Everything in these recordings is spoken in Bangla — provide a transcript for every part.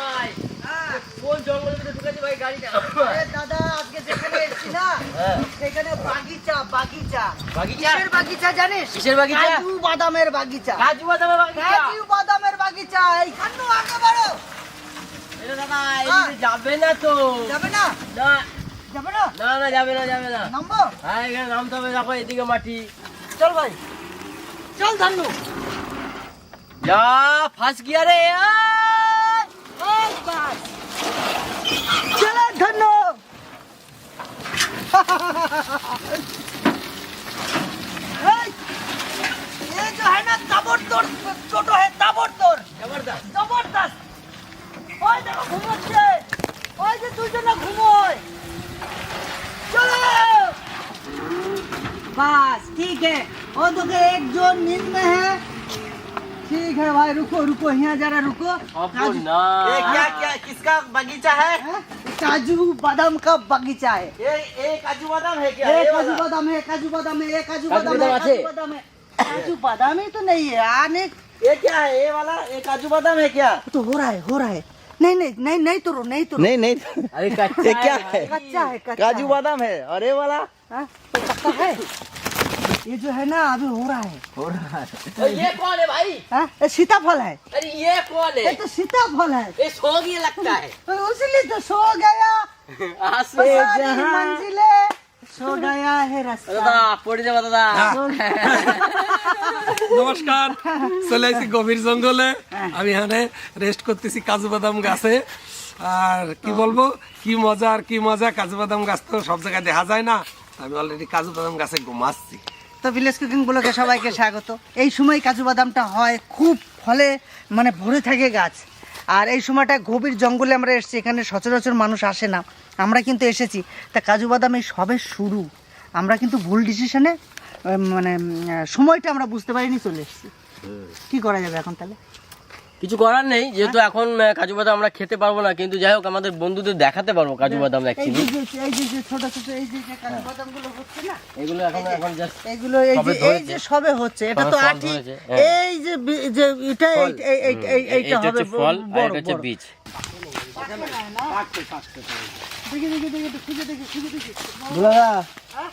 ভাই। হ্যাঁ। কোন জঙ্গলের ভিতরে ঢুকেছে ভাই গাড়িটা? দাদা আজকে যেখানে এসেছি না। সেখানে বাগিচা বাগিচা। বাগিচা? কিসের বাগিচা জানিস? কিসের বাগিচা? কাজু বাদামের বাগিচা। কাজু বাদামের বাগিচা? কাজু বাদামের বাগিচা এইখানে আগে বাড়ো। দাদা। এদিকে যাবে না তো। যাবে না? না। যাবে না? না না যাবে না যাবে না। নামবো? হ্যাঁ এখানে নামতে হবে দেখো এদিকে মাটি। চল ভাই। চল ধান্নু। যা ফাঁস গিয়া রে আয়! এই रुको रुको यहाँ जरा रुको। तो ये क्या क्या किसका बगीचा है? हाँ? काजू बादाम का बगीचा है। ये ये काजू बादाम है क्या? ये काजू बादाम है काजू बादाम है ये काजू बादाम है काजू बादाम है। काजू बादाम ही तो नहीं है आने ये क्या है? ये वाला ये काजू बादाम है क्या? तो हो रहा है हो रहा है। नहीं नहीं नहीं नहीं तो नहीं तो नहीं नहीं। अरे कच्चा क्या है कच्चा है काजू बादाम है अरे वाला? हाँ, तो पक्का है? ये जो है ना अभी हो रहा है हो रहा है अरे ये कौन है भाई हाँ, ये सीताफल है अरे ये कौन ये है तो सीताफल है ये सो गया लगता है तो इसलिए तो सो गया আসো सारी मंजिले सो गया है रास्ता দাদা পড়ে যাবা দাদা নমস্কার চলে আসছি গভীর জঙ্গলে আমি এখানে রেস্ট করতেছি কাজু বাদাম গাছে আর কি বলবো কি মজা আর কি মজা কাজু বাদাম গাছ তো সব জায়গায় দেখা যায় না আমি অলরেডি কাজু বাদাম গাছে ঘুমাচ্ছি তো ভিলেজ কুকিং ব্লকে সবাইকে স্বাগত। এই সময় কাজু বাদামটা হয় খুব ফলে মানে ভরে থাকে গাছ। আর এই সময়টা গভীর জঙ্গলে আমরা এসেছি এখানে সচরাচর মানুষ আসে না। আমরা কিন্তু এসেছি। তা কাজু বাদাম এই সবে শুরু। আমরা কিন্তু ভুল ডিসিশনে মানে সময়টা আমরা বুঝতে পারিনি চলে এসেছি। কী করা যাবে এখন তাহলে? কিছু করার নেই যেহেতু এখন আহ, কাজু বাদাম আমরা খেতে পারব না কিন্তু যাই হোক আমাদের বন্ধুদের দেখাতে পারব কাজু বাদাম এই অ্যাকচুয়ালি যে যে- এই যে যে ছোট ছোট এই যে যে কাজু বাদামগুলো হচ্ছে না? এগুলো এখন এখন জাস্ট এগুলো এই সবে যে এই যে সবে হচ্ছে এটা তো হ্যাঁ। এই যে যে এটা এই- এই- এই- এই- এইটা হবে ফল আর এটা হচ্ছে বীজ দেখি দেখি দেখি একটু খুঁজে দেখি খুঁজে দেখি দুলাদা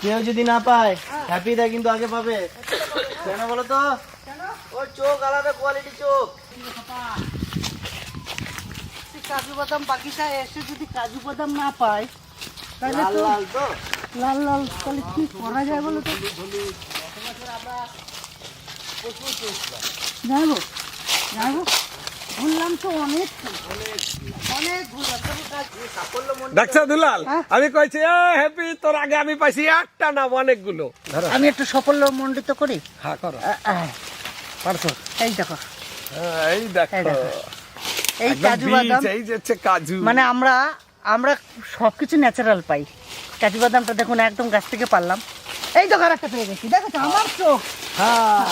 কেউ যদি না পায় হ্যাপি দা কিন্তু আগে পাবে। কেন বলো তো? ওর চোখ আলাদা কোয়ালিটি চোখ। কাজু বাদাম বাগিচায় এসে যদি কাজু বাদাম না পায় তাহলে লাল তো। লাল লাল লাল তাহলে কি করা যায় বলো তো? ঘুরলাম অনেক। অনেক ডাকছা দুলাল হ্যাঁ? আমি কইছি হ্যাপি তোর আগে আমি পাইছি একটা না অনেকগুলো। ধরো। আমি একটু সাফল্য মণ্ডিত করি? হ্যাঁ করো। পারছ? এই দেখো। হ্যাঁ, এই দেখো। এই দেখো। এই কাজু বাদাম। এই যে হচ্ছে কাজু। মানে আমরা আমরা সবকিছু ন্যাচারাল পাই। কাজু বাদামটা দেখুন একদম গাছ থেকে পারলাম। এই তো একটা পেয়ে গেছি। দেখো তো আমার চোখ। হ্যাঁ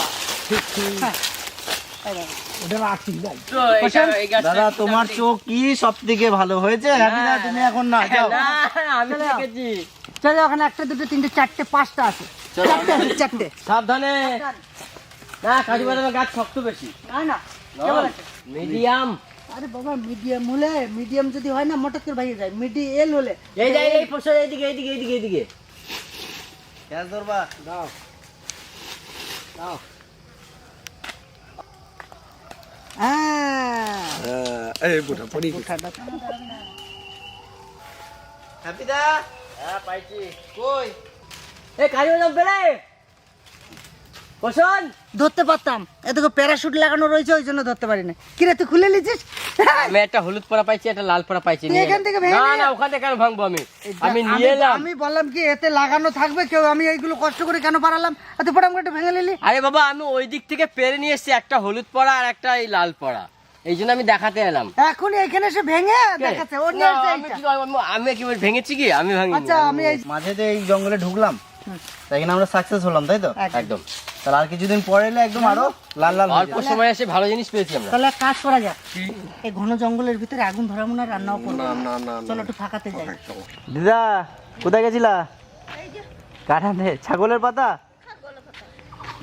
ঠিক ঠিক। হ্যাঁ। দাদা তোমার চোখ কি সব থেকে ভালো হয়েছে? তুমি এখন না যাও। চলো। ওখানে একটা দুটো তিনটে চারটে পাঁচটা আছে। চারটে আছে চারটে। সাবধানে। না কাজু বাদামের গাছ শক্ত বেশি। না না কেমন আছে? মিডিয়াম আরে বাবা মিডিয়াম হলে মিডিয়াম যদি হয় না মোটর করে ভাইয়ে যায় মিডিয়েল হলে। এই যে এই পোষা এইদিকে এইদিকে এইদিকে এইদিকে। গ্যাস ধরবা। দাও। দাও। হ্যাঁ। হ্যাঁ, এই বুটা পড়ি। ওঠাটা হ্যাপি দা হ্যাঁ পাইছি। কই? এই কাজু বাদাম পেলে পোষণ ধরতে পারতাম। এদিকে প্যারাশুট লাগানো রয়েছে ওই জন্য ধরতে পারি না কিরে তুই খুলে নিছিস আমি একটা হলুদ পরা পাইছি একটা লাল পরা পাইছি এখান থেকে ভেঙে না না ওখান থেকে কেন ভাঙবো আমি? আমি নিয়ে এলাম। আমি বললাম কি এতে লাগানো থাকবে কেউ আমি এইগুলো কষ্ট করে কেন পারালাম এত পড়াম করে একটু ভেঙে নিলি। আরে বাবা আমি ওই দিক থেকে পেরে নিয়ে এসেছি একটা হলুদ পরা আর একটা এই লাল পরা। এই জন্য আমি দেখাতে এলাম। এখন এখানে এসে ভেঙে দেখাচ্ছে ওর নিয়ে আমি কি- ভেঙেছি কি? আমি ভাঙি আচ্ছা আমি এই মাঝে এই জঙ্গলে ঢুকলাম। তাই কিনা আমরা সাকসেস হলাম তাই তো? একদম। তাহলে আর কিছুদিন পরে এলে একদম আরও লাল লাল অল্প সময় এসে ভালো জিনিস পেয়েছি আমরা। তাহলে কাজ করা যাক। এই ঘন জঙ্গলের ভিতরে আগুন ধরা মনে হয় রান্নাও করব। না না না চলো একটু ফাঁকাতে যাই। দিদা কোথায় গেছিলা? কাটাতে ছাগলের পাতা?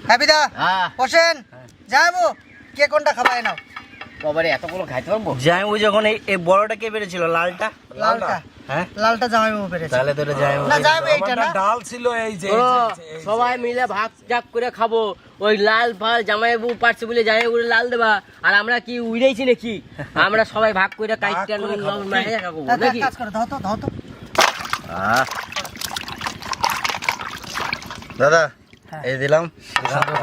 হ্যাপিদা হ্যাঁ। হোসেন যাব কে কোনটা খাবাই নাও। বাবারে এতগুলো খাইতে পারব? জামাইবাবু যখন এই বড়টা কে বেড়েছিল লালটা? লালটা। হ্যাঁ লালটা জামাইবাবু পেরেছে। তাহলে তো জামাইবাবু না যাবে এইটা না ডাল ছিল এই যে সবাই মিলে ভাগ জাগ করে খাব। ওই লাল ফাল জামাইবু পারছে বলে জামাইবু লাল দেবা। আর আমরা কি উড়েছি নাকি? আমরা সবাই ভাগ করে কাইটটা নুন খাব। নাকি? কাজ করো দাও তো দাও তো। আহ। দাদা। এই দিলাম।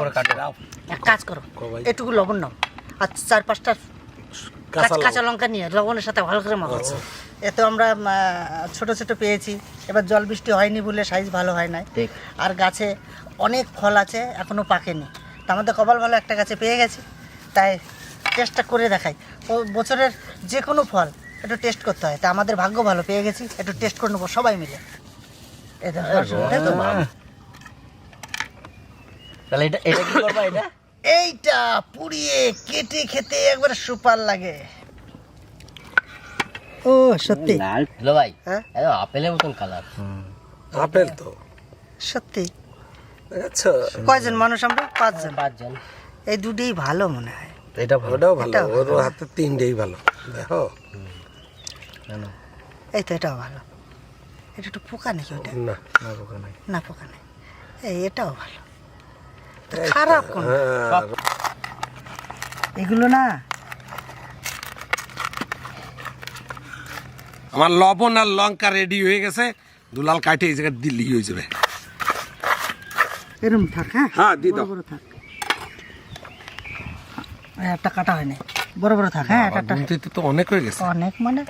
করে কাটে এক কাজ করো এটুকু লবণ নাও। আর চার পাঁচটা কাঁচা লঙ্কা নিয়ে লবণের সাথে ভালো করে মাখো এতে আমরা ছোট ছোট পেয়েছি। এবার জল বৃষ্টি হয়নি বলে সাইজ ভালো হয় নাই। আর গাছে অনেক ফল আছে এখনও পাকেনি। তা আমাদের কপাল ভালো একটা গাছে পেয়ে গেছি। তাই টেস্টটা করে দেখাই। ও বছরের যে কোনো ফল একটু টেস্ট করতে হয়। তা আমাদের ভাগ্য ভালো পেয়ে গেছি। একটু টেস্ট করে নেব সবাই মিলে। তাহলে এটা এটা কি করবা এটা? এইটা পুড়িয়ে কেটে খেতে একবার সুপার লাগে। ও সত্যি। লাল হলো ভাই। হ্যাঁ? একদম আপেলের মতন কালার আপেল তো। সত্যি। আচ্ছা। কয়জন মানুষ আমরা? পাঁচজন। পাঁচজন। এই দুটোই ভালো মনে হয়। এটা ভালো ওটাও ভালো। এটাও ওর হাতে তিনটেই ভালো। দেখো। এই তো এটাও ভালো। এটা একটু পোকা নাকি ওটা? না না পোকা নাই। না পোকা নাই। এই এটাও ভালো। খারাপ কোন হ্যাঁ, এগুলো না আমার লবণ আর লঙ্কা রেডি হয়ে গেছে। দুলাল কাটে এই জায়গায় দিল্লি হয়ে যাবে। এরম থাক হ্যাঁ? হ্যাঁ, দাও। বড় বড় থাক। একটা কাটা হয়নি। বড় বড় থাক হ্যাঁ একটা একটা। তো অনেক হয়ে গেছে। অনেক মানে?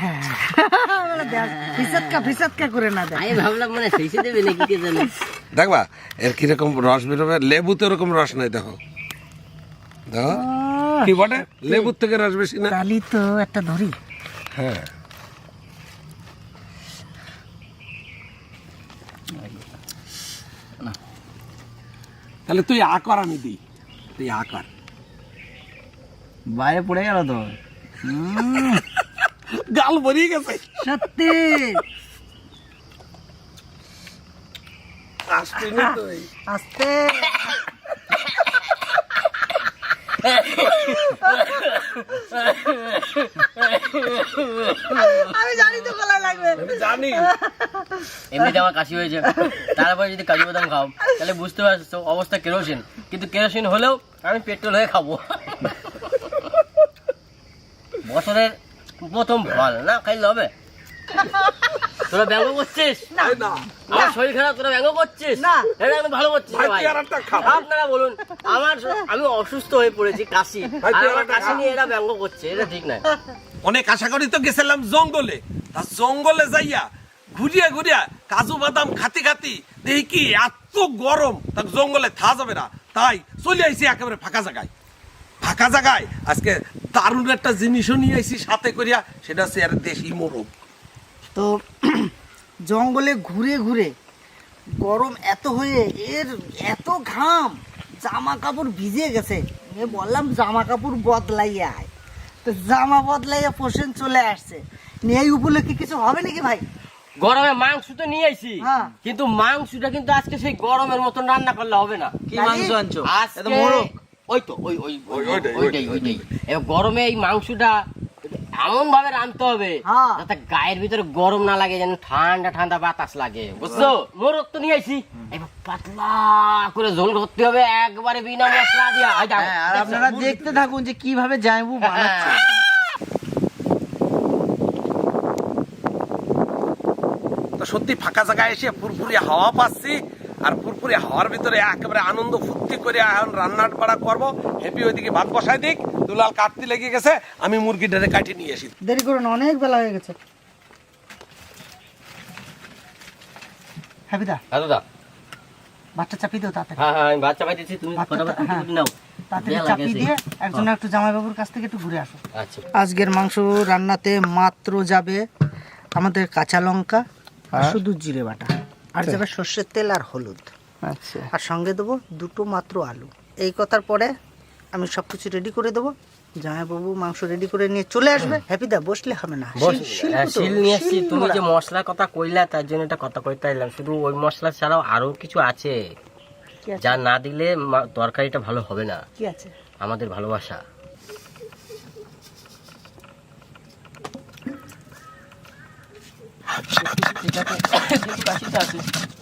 হ্যাঁ মানে দেখবা এর কীরকম রস বেরোবে লেবু তো ওরকম রস নাই দেখো। দেখো। কি বটে? লেবুর থেকে রস বেশি না? তালি তো একটা ধরি হ্যাঁ। তাহলে তুই আ কর আমি দিই। তুই আ কর বাইরে পড়ে গেল তো। গাল ভরিয়ে গেছে। সত্যি। আস্তে। আমি জানি তো গলায় লাগবে। জানি। এমনিতে আমার কাশি হয়েছে। তারপরে যদি কাজু বাদাম খাও তাহলে বুঝতে পারছ অবস্থা কেরোসিন। কিন্তু কেরোসিন হলেও আমি পেট্রোল হয়ে খাব। বছরের প্রথম ফল না? খাইলে হবে? তোরা ব্যঙ্গ করছিস? না। আমার শরীর খারাপ তোরা ব্যঙ্গ করছিস? না। এটা আমি ভালো করছিস ভাই। আপনারা বলুন। আমার আমি অসুস্থ হয়ে পড়েছি কাশি। আর আমার কাশি নিয়ে এরা ব্যঙ্গ করছে এটা ঠিক নয়। অনেক আশা করি তো গেছিলাম জঙ্গলে। তা জঙ্গলে যাইয়া ঘুরিয়া ঘুরিয়া কাজু বাদাম খাতি খাতি দেখি কি এত গরম। তা জঙ্গলে থা যাবে না। তাই চলে আইছি একেবারে ফাঁকা জায়গায়। ফাঁকা জায়গায়। আজকে দারুণ একটা জিনিসও নিয়ে আইছি সাথে করিয়া সেটা হচ্ছে আর দেশি মোরগ। তো জঙ্গলে ঘুরে ঘুরে গরম এত হয়ে এর এত ঘাম জামা কাপড় ভিজে গেছে। আমি বললাম জামা কাপড় বদলাইয়া আয়। তো জামা বদলাইয়া পোষণ চলে আসছে। নিয়ে এই উপলক্ষে কিছু হবে নাকি ভাই? গরমে মাংস তো নিয়ে আইছি হ্যাঁ। কিন্তু মাংসটা কিন্তু আজকে সেই গরমের মতন রান্না করলে হবে না। কি মাংস আনছো? আজকে ওই তো ওই ওই ওই- ওইটাই, ওইটাই ওইটাই। গরমে এই মাংসটা এমন ভাবে রাঁধতে হবে। হ্যাঁ। যাতে গায়ের ভিতরে গরম না লাগে যেন ঠান্ডা ঠান্ডা বাতাস লাগে। বুঝছ? মোরগ তো নিয়ে আইছি। এবার পাতলা করে ঝোল করতে হবে একবারে বিনা মশলা দিয়া। হ্যাঁ, আর আপনারা দেখতে থাকুন যে কীভাবে জামাইবাবু বানাচ্ছে। হ্যাঁ। তো সত্যি ফাঁকা জায়গায় এসে ফুরফুরি হাওয়া পাচ্ছি আর ফুরফুরি হাওয়ার ভিতরে একেবারে আনন্দ ফুর্তি করে এখন রান্না বাড়া করব। হেপি ওইদিকে ভাত বসাই দিক। দুলাল কাটতে লেগে গেছে আমি মুরগিটারে কাটি নিয়ে আসি। দেরি করুন অনেক বেলা হয়ে গেছে। হ্যাপিদা হ্যাঁ দাদা। বাচ্চা চাপি দিও তাড়াতাড়ি। হ্যাঁ হ্যাঁ আমি বাচ্চা পাইতেছি তুমি বাচ্চাটা- ফটাফট হ্যাঁ। নাও। বেলা চাপি দিয়ে একজন একটু জামাইবাবুর কাছ থেকে একটু ঘুরে আসো। আচ্ছা। আজকের মাংস রান্নাতে মাত্র যাবে আমাদের কাঁচা লঙ্কা আর শুধু জিরে বাটা। আর যাবে সর্ষের তেল আর হলুদ। আচ্ছা। আর সঙ্গে দেবো দুটো মাত্র আলু। এই কথার পরে আমি সব কিছু রেডি করে দেবো। জামাইবাবু মাংস রেডি করে নিয়ে চলে আসবে। হ্যাপি দা বসলে হবে না। শিল- হ্যাঁ, শিল নিয়ে শিল তুমি যে মশলার কথা কইলা তার জন্য এটা কথা কইতে এলাম। শুধু ওই মশলা ছাড়াও আরও কিছু আছে। যা না দিলে মা- তরকারিটা ভালো হবে না। কি আছে? আমাদের ভালোবাসা। কবিতা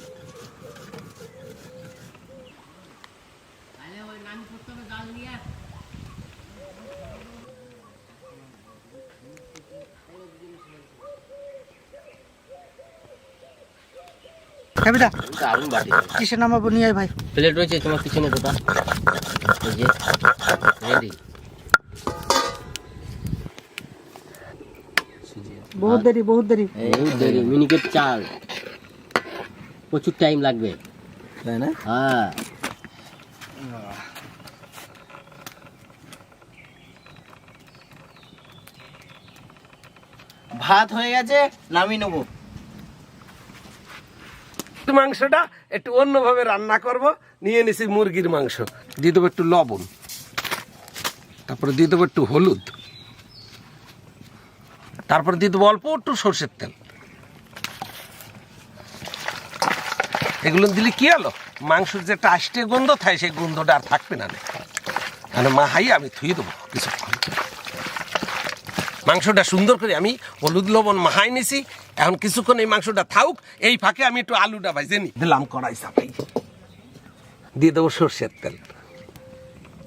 বাটি কিসে নামাবো নিয়ে আয় ভাই। প্লেট রয়েছে তোমার পিছনে দুটা। এই যে রেডি বহুত দেরি বহুত দেরি। এই দেরি মিনিকেট চাল। প্রচুর টাইম লাগবে। তাই না? হ্যাঁ। ভাত হয়ে গেছে নামিয়ে নেব। মাংসটা একটু অন্যভাবে রান্না করব। নিয়ে নিছি মুরগির মাংস। দিয়ে দেবো একটু লবণ। তারপরে দিয়ে দেবো একটু হলুদ। তারপরে দিয়ে দেবো অল্প একটু সর্ষের তেল। এগুলো দিলে কি হলো? মাংসের যে আষ্টে গন্ধ থাকে, সেই গন্ধটা আর থাকবে না মা হাই আমি থুয়ে দেবো কিছুক্ষণ। মাংসটা সুন্দর করে আমি হলুদ লবণ মাহাই নিছি। এখন কিছুক্ষণ এই মাংসটা থাকুক এই ফাঁকে আমি একটু আলুটা ভাইজে নি। দিলাম কড়াই চাপাই দিয়ে দেবো সর্ষের তেল।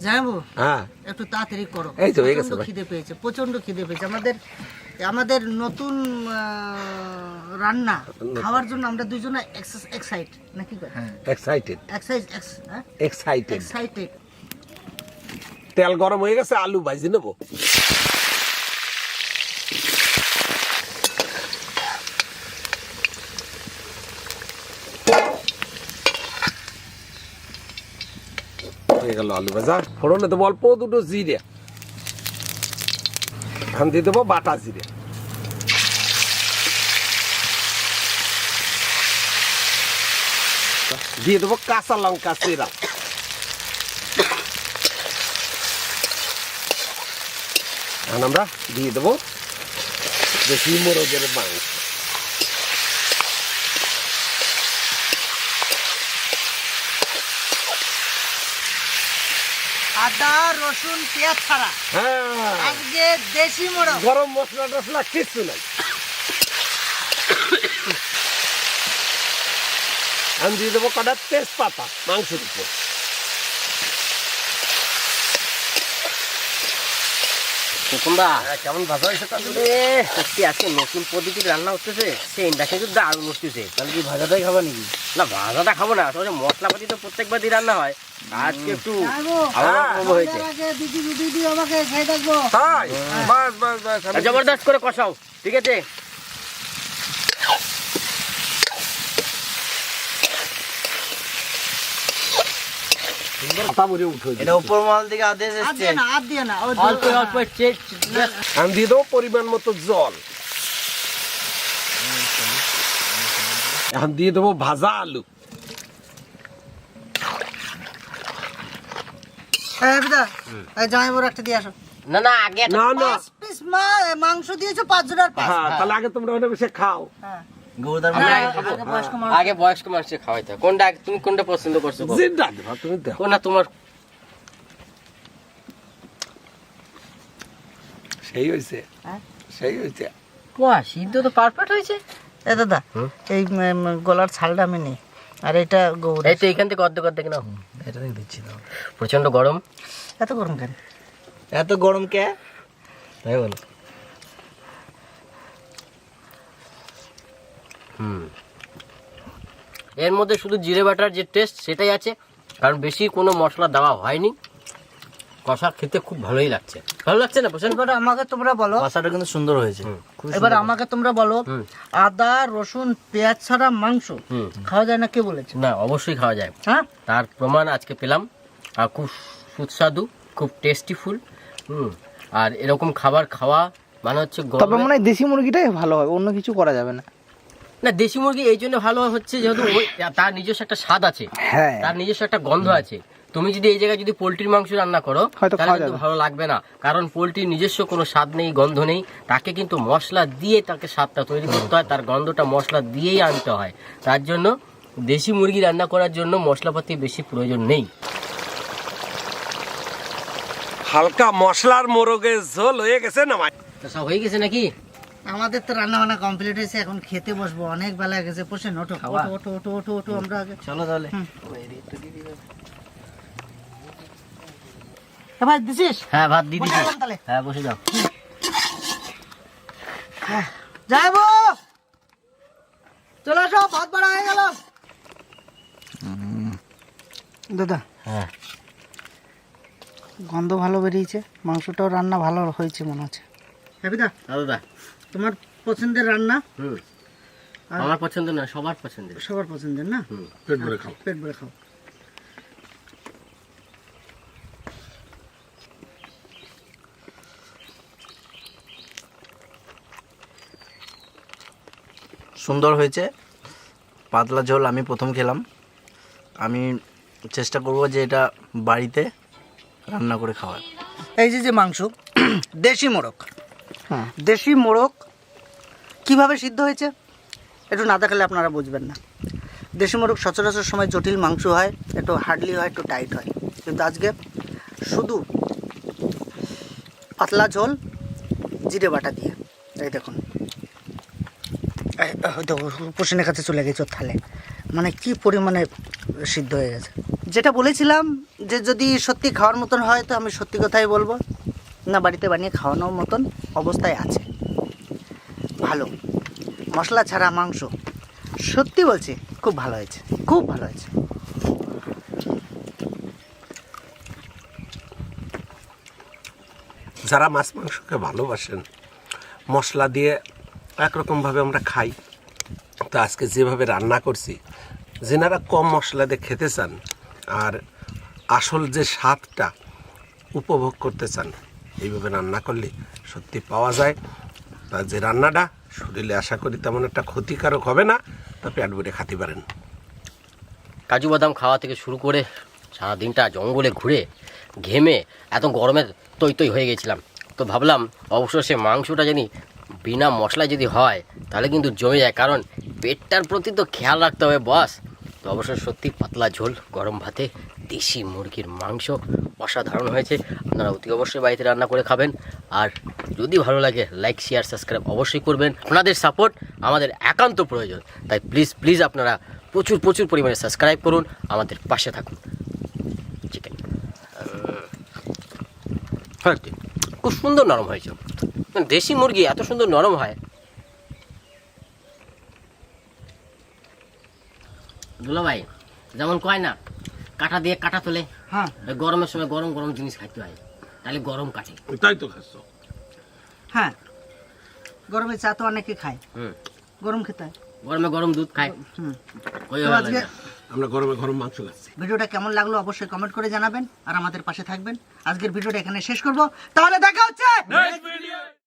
যাব হ্যাঁ। একটু তাড়াতাড়ি করো। এই তো হয়ে গেছে খিদে পেয়েছে প্রচণ্ড খিদে পেয়েছে। আমাদের আমাদের নতুন রান্না খাওয়ার জন্য আমরা দুজনে এক্সাইট নাকি এক্সাইটেড এক্সাইজ এক্সাইটেড এক্সাইটেড তেল গরম হয়ে গেছে আলু ভাইজে নেব হয়ে গেল আলু ভাজা। ফোড়নে দেবো অল্প দুটো জিরে। এখন দিয়ে দেবো বাটা জিরে। দিয়ে দেবো কাঁচা লঙ্কা চেরা আমরা দিয়ে দেবো দেশি মোরগের মাংস। আদা রসুন পেঁয়াজ ছাড়া। হ্যাঁ। আজকে দেশি মোড়ক। গরম মশলা টসলা কিচ্ছু নাই। আমি দিয়ে দেবো কটা তেজপাতা মাংসের উপর। হ্যাঁ, কেমন ভাজা হয়েছে সত্যি আজকে নতুন পদ্ধতিতে রান্না হচ্ছে সে ইন্ডাকশন কিন্তু দারুণ হচ্ছে তাহলে কি ভাজাটাই খাবা নাকি? না ভাজাটা খাব না মশলাপাতি তো প্রত্যেকবার দিয়ে রান্না হয়। আজকে একটু হ্যাঁ, রকম হয়েছে। আমাদের আগে দিদি দিদি আমাকে খেয়ে দেখব তাই? বাস বাস বাস জবরদস্ত করে কষাও ঠিক আছে? আমি দিয়ে দেবো পরিমাণ মতো জল। এখন দিয়ে দেবো ভাজা আলু। হ্যাঁ বিদা জামাই বড় একটা দিয়ে আসো। না না আগে না না। পিস মা- মাংস দিয়েছ পাঁচ জনের পাঁচ। হ্যাঁ তাহলে আগে তোমরা ওটা বসে খাও। হ্যাঁ। গৌদার আমরা মধ্যে আগে বয়স্ক মানুষ। আগে বয়স্ক মানুষকে খাওয়াইতে কোনটা তুমি কোনটা পছন্দ করছ? গো? জিন্দা দেবা তুমি দেখো। কোনটা তোমার সেই হয়েছে হ্যাঁ? সেই হয়েছে বাহ সিদ্ধ তো পারফেক্ট হয়েছে এ দাদা এই গলার ছালটা আমি নেই। আর এটা গৌর এই তো এখান থেকে অর্ধেক অর্ধেক নাও। এটা দিচ্ছি না প্রচণ্ড গরম? এত গরম কেন? এত গরম কে? তাই বলো। হুম। এর মধ্যে শুধু জিরে বাটার যে টেস্ট সেটাই আছে কারণ বেশি কোনো মশলা দেওয়া হয়নি। কষা খেতে খুব ভালোই লাগছে। ভালো লাগছে না প্রশান্ত? এবার আমাকে তোমরা বলো। কষাটা কিন্তু সুন্দর হয়েছে। এবার আমাকে তোমরা বলো আদা রসুন পেঁয়াজ ছাড়া মাংস হুম। খাওয়া যায় না কে বলেছে? না অবশ্যই খাওয়া যায়। হ্যাঁ? তার প্রমাণ আজকে পেলাম। আর খুব সুস্বাদু খুব টেস্টিফুল হুম। আর এরকম খাবার খাওয়া মানে হচ্ছে তবে মনে হয় দেশি মুরগিটাই ভালো হবে অন্য কিছু করা যাবে না। না দেশি মুরগি এই জন্য ভালো হচ্ছে যেহেতু ওই- তার নিজস্ব একটা স্বাদ আছে। হ্যাঁ। তার নিজস্ব একটা গন্ধ আছে। তুমি যদি এই জায়গায় যদি পোলট্রির মাংস রান্না করো তাহলে কিন্তু ভালো লাগবে না। কারণ পোলট্রির নিজস্ব কোনো স্বাদ নেই গন্ধ নেই। তাকে কিন্তু মশলা দিয়ে তাকে স্বাদটা তৈরি করতে হয়। তার গন্ধটা মশলা দিয়েই আনতে হয়। তার জন্য দেশি মুরগি রান্না করার জন্য মশলাপাতি বেশি প্রয়োজন নেই। হালকা মশলার মোরগের ঝোল হয়ে গেছে না সব হয়ে গেছে নাকি? আমাদের তো রান্না বান্না কমপ্লিট হয়েছে। এখন খেতে বসবো। অনেক বেলা হয়ে গেছে। বসেন ওঠো ওঠো ওঠো ওঠো ওঠো ওঠো আমরা আগে চলো তাহলে। এবার দিছিস? হ্যাঁ ভাত দিয়ে তাহলে। হ্যাঁ বসে যাও। যাইবো। চলো আসো ভাত বাড়া হয়ে গেল। দাদা হ্যাঁ। গন্ধ ভালো বেরিয়েছে মাংসটাও রান্না ভালো হয়েছে মনে হচ্ছে। হ্যাপিদা দাদা তোমার পছন্দের রান্না? হুম। আমার পছন্দ না সবার পছন্দের। সবার পছন্দের না? পেট ভরে খাও। পেট ভরে খাও। সুন্দর হয়েছে। পাতলা ঝোল আমি প্রথম খেলাম। আমি চেষ্টা করব যে এটা বাড়িতে রান্না করে খাওয়ার। এই যে যে মাংস দেশি মোরগ। দেশি মোরগ কীভাবে সিদ্ধ হয়েছে? একটু না দেখালে আপনারা বুঝবেন না। দেশি মোরগ সচরাচর সময় জটিল মাংস হয় একটু হার্ডলি হয় একটু টাইট হয়। কিন্তু আজকে শুধু পাতলা ঝোল জিরে বাটা দিয়ে। এই দেখুন। পোষণের কাছে চলে গেছে থালে মানে কি পরিমাণে সিদ্ধ হয়ে গেছে? যেটা বলেছিলাম যে যদি সত্যি খাওয়ার মতন হয়, তো আমি সত্যি কথাই বলব। না, বাড়িতে বানিয়ে খাওয়ানোর মতন অবস্থায় আছে। ভালো। মশলা ছাড়া মাংস। সত্যি বলছি, খুব ভালো হয়েছে। খুব ভালো হয়েছে। যারা মাছ মাংসকে ভালোবাসেন, মশলা দিয়ে একরকমভাবে আমরা খাই। তো আজকে যেভাবে রান্না করছি, যেনারা কম মশলা দিয়ে খেতে চান আর আসল যে স্বাদটা উপভোগ করতে চান, এইভাবে রান্না করলে সত্যি পাওয়া যায়। তা যে রান্নাটা শরীরে আশা করি তেমন একটা ক্ষতিকারক হবে না তা পেট ভরে খেতে পারেন। কাজু বাদাম খাওয়া থেকে শুরু করে সারা দিনটা জঙ্গলে ঘুরে, ঘেমে এত গরমে তৈ তৈ হয়ে গেছিলাম। তো ভাবলাম অবশ্য সে মাংসটা জানি বিনা মশলায় যদি হয়, তাহলে কিন্তু জমে যায়। কারণ পেটটার প্রতি তো খেয়াল রাখতে হবে, বস। তো অবশ্য সত্যি পাতলা ঝোল, গরম ভাতে দেশি মুরগির মাংস অসাধারণ হয়েছে। আপনারা অতি অবশ্যই বাড়িতে রান্না করে খাবেন। আর যদি ভালো লাগে লাইক শেয়ার সাবস্ক্রাইব অবশ্যই করবেন। আপনাদের সাপোর্ট আমাদের একান্ত প্রয়োজন। তাই প্লিজ প্লিজ আপনারা প্রচুর প্রচুর পরিমাণে সাবস্ক্রাইব করুন। আমাদের পাশে থাকুন। চিকেন হ্যাঁ খুব সুন্দর নরম হয়েছে। দেশি মুরগি এত সুন্দর নরম হয়। দুলা ভাই যেমন কয় না কাটা দিয়ে কাটা তোলে হ্যাঁ। গরমের সময় গরম গরম জিনিস খাইতে হয় তাহলে গরম কাটে তাই তো খাচ্ছ। হ্যাঁ গরমে চা তো অনেকে খায়। হুম। গরম খেতে হয়। গরমে গরম দুধ খায়। হুম। আজকে আমরা গরমে গরম মাংস খাচ্ছি। ভিডিওটা কেমন লাগল অবশ্যই কমেন্ট করে জানাবেন আর আমাদের পাশে থাকবেন। আজকের ভিডিওটা এখানে শেষ করব। তাহলে দেখা হচ্ছে!